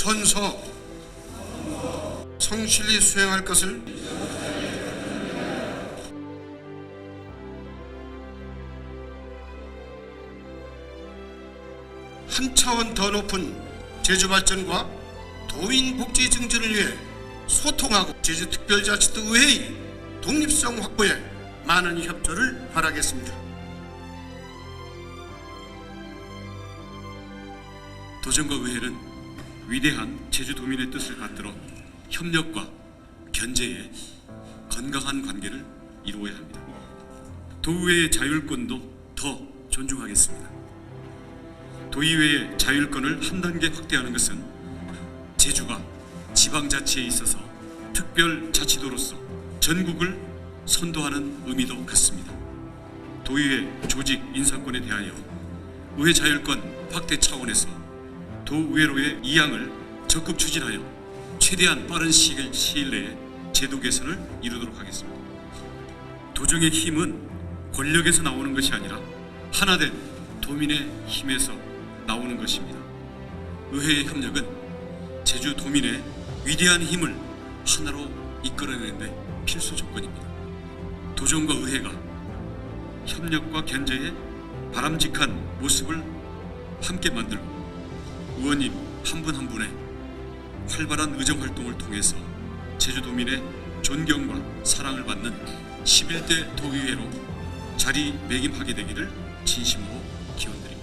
선서 성실히 수행할 것을 한 차원 더 높은 제주 발전과 도민 복지 증진을 위해 소통하고 제주특별자치도 의회의 독립성 확보에 많은 협조를 바라겠습니다. 도정과 의회는 위대한 제주도민의 뜻을 받들어 협력과 견제의 건강한 관계를 이루어야 합니다. 도의회의 자율권도 더 존중하겠습니다. 도의회의 자율권을 한 단계 확대하는 것은 제주가 지방자치에 있어서 특별자치도로서 전국을 선도하는 의미도 같습니다. 도의회 조직 인사권에 대하여 의회 자율권 확대 차원에서 도의회로의 이양을 적극 추진하여 최대한 빠른 시일, 시일 내에 제도 개선을 이루도록 하겠습니다. 도정의 힘은 권력에서 나오는 것이 아니라 하나된 도민의 힘에서 나오는 것입니다. 의회의 협력은 제주 도민의 위대한 힘을 하나로 이끌어내는데 필수 조건입니다. 도정과 의회가 협력과 견제의 바람직한 모습을 함께 만들고 의원님 한분한 분의 활발한 의정 활동을 통해서 제주도민의 존경과 사랑을 받는 11대 도의회로 자리매김하게 되기를 진심으로 기원드립니다.